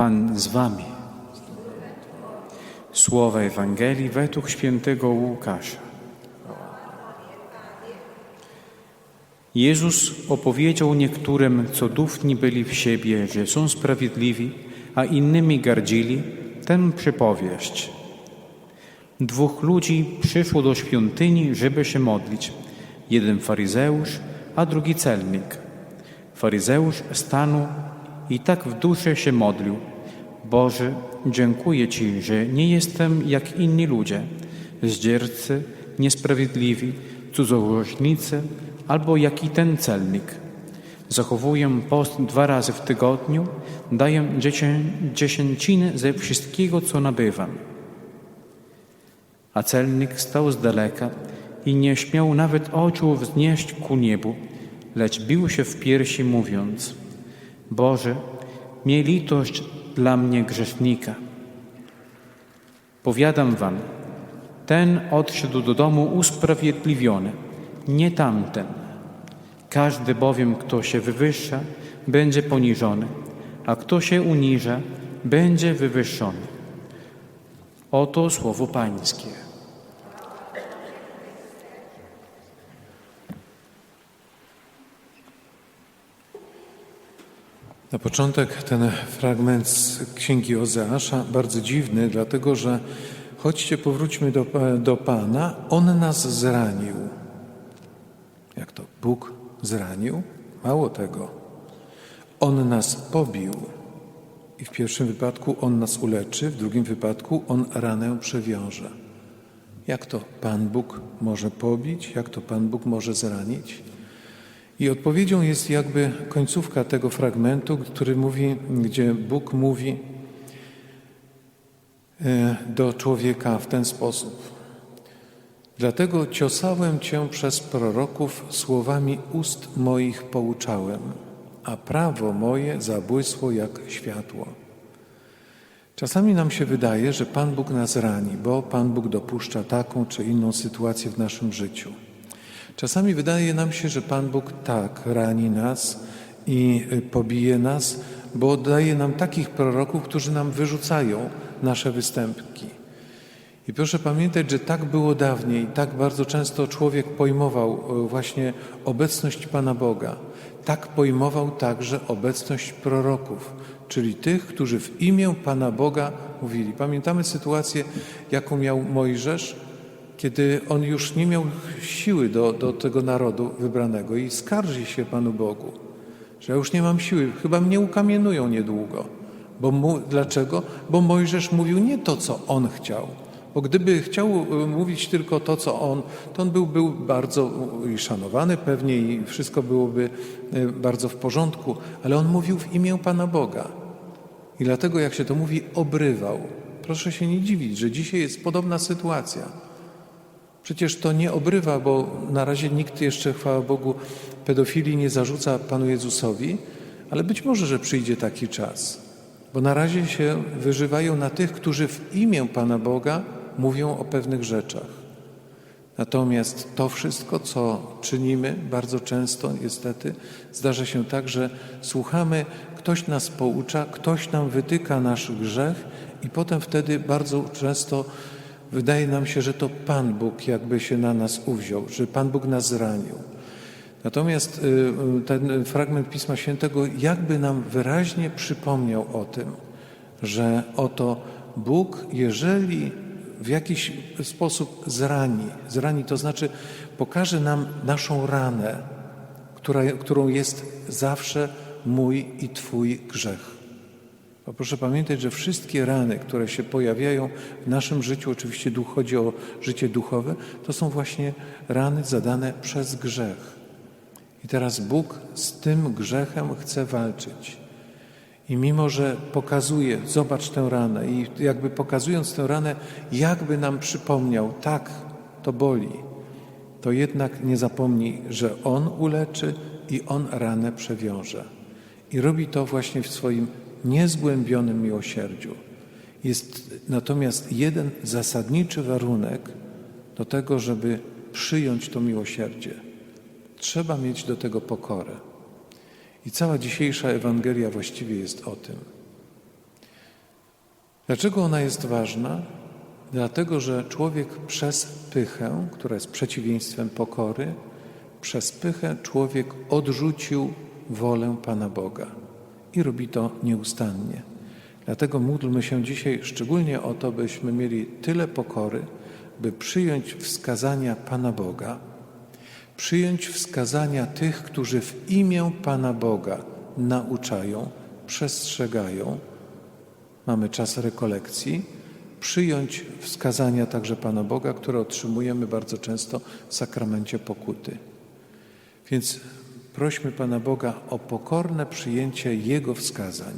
Pan z wami. Słowa Ewangelii według świętego Łukasza. Jezus opowiedział niektórym, co dufni byli w siebie, że są sprawiedliwi, a innymi gardzili, tę przypowieść. Dwóch ludzi przyszło do świątyni, żeby się modlić. Jeden faryzeusz, a drugi celnik. Faryzeusz stanął i tak w duszy się modlił. Boże, dziękuję Ci, że nie jestem jak inni ludzie, zdziercy, niesprawiedliwi, cudzołożnicy albo jak i ten celnik. Zachowuję post dwa razy w tygodniu, daję dziesię- dziesięciny ze wszystkiego, co nabywam. A celnik stał z daleka i nie śmiał nawet oczu wznieść ku niebu, lecz bił się w piersi, mówiąc: Boże, miej litość dla mnie grzesznika. Powiadam wam, ten odszedł do domu usprawiedliwiony, nie tamten. Każdy bowiem, kto się wywyższa, będzie poniżony, a kto się uniża, będzie wywyższony. Oto słowo Pańskie. Na początek ten fragment z Księgi Ozeasza, bardzo dziwny, dlatego że chodźcie, powróćmy do, do Pana, On nas zranił. Jak to? Bóg zranił? Mało tego. On nas pobił. I w pierwszym wypadku On nas uleczy, w drugim wypadku On ranę przewiąże. Jak to Pan Bóg może pobić? Jak to Pan Bóg może zranić? I odpowiedzią jest jakby końcówka tego fragmentu, który mówi, gdzie Bóg mówi e, do człowieka w ten sposób. Dlatego ciosałem cię przez proroków, słowami ust moich pouczałem, a prawo moje zabłysło jak światło. Czasami nam się wydaje, że Pan Bóg nas rani, bo Pan Bóg dopuszcza taką czy inną sytuację w naszym życiu. Czasami wydaje nam się, że Pan Bóg tak rani nas i y, pobije nas, bo daje nam takich proroków, którzy nam wyrzucają nasze występki. I proszę pamiętać, że tak było dawniej, tak bardzo często człowiek pojmował y, właśnie obecność Pana Boga. Tak pojmował także obecność proroków, czyli tych, którzy w imię Pana Boga mówili. Pamiętamy sytuację, jaką miał Mojżesz, kiedy on już nie miał siły do, do tego narodu wybranego i skarży się Panu Bogu, że ja już nie mam siły, chyba mnie ukamienują niedługo. Bo mu, dlaczego? Bo Mojżesz mówił nie to, co on chciał. Bo gdyby chciał y, mówić tylko to, co on, to on był, był bardzo szanowany pewnie i wszystko byłoby y, bardzo w porządku, ale on mówił w imię Pana Boga. I dlatego, jak się to mówi, obrywał. Proszę się nie dziwić, że dzisiaj jest podobna sytuacja. Przecież to nie obrywa, bo na razie nikt jeszcze, chwała Bogu, pedofilii nie zarzuca Panu Jezusowi, ale być może, że przyjdzie taki czas. Bo na razie się wyżywają na tych, którzy w imię Pana Boga mówią o pewnych rzeczach. Natomiast to wszystko, co czynimy, bardzo często niestety zdarza się tak, że słuchamy, ktoś nas poucza, ktoś nam wytyka nasz grzech i potem wtedy bardzo często wydaje nam się, że to Pan Bóg jakby się na nas uwziął, że Pan Bóg nas zranił. Natomiast y, y, ten fragment Pisma Świętego jakby nam wyraźnie przypomniał o tym, że oto Bóg, jeżeli w jakiś sposób zrani, zrani to znaczy pokaże nam naszą ranę, która, którą jest zawsze mój i Twój grzech. Bo proszę pamiętać, że wszystkie rany, które się pojawiają w naszym życiu, oczywiście chodzi o życie duchowe, to są właśnie rany zadane przez grzech. I teraz Bóg z tym grzechem chce walczyć. I mimo, że pokazuje, zobacz tę ranę, i jakby pokazując tę ranę, jakby nam przypomniał, tak, to boli, to jednak nie zapomnij, że On uleczy i On ranę przewiąże. I robi to właśnie w swoim niezgłębionym miłosierdziu. Jest natomiast jeden zasadniczy warunek do tego, żeby przyjąć to miłosierdzie. Trzeba mieć do tego pokorę. I cała dzisiejsza Ewangelia właściwie jest o tym. Dlaczego ona jest ważna? Dlatego, że człowiek przez pychę, która jest przeciwieństwem pokory, przez pychę człowiek odrzucił wolę Pana Boga i robi to nieustannie. Dlatego módlmy się dzisiaj szczególnie o to, byśmy mieli tyle pokory, by przyjąć wskazania Pana Boga, przyjąć wskazania tych, którzy w imię Pana Boga nauczają, przestrzegają. Mamy czas rekolekcji, przyjąć wskazania także Pana Boga, które otrzymujemy bardzo często w sakramencie pokuty. Więc prośmy Pana Boga o pokorne przyjęcie Jego wskazań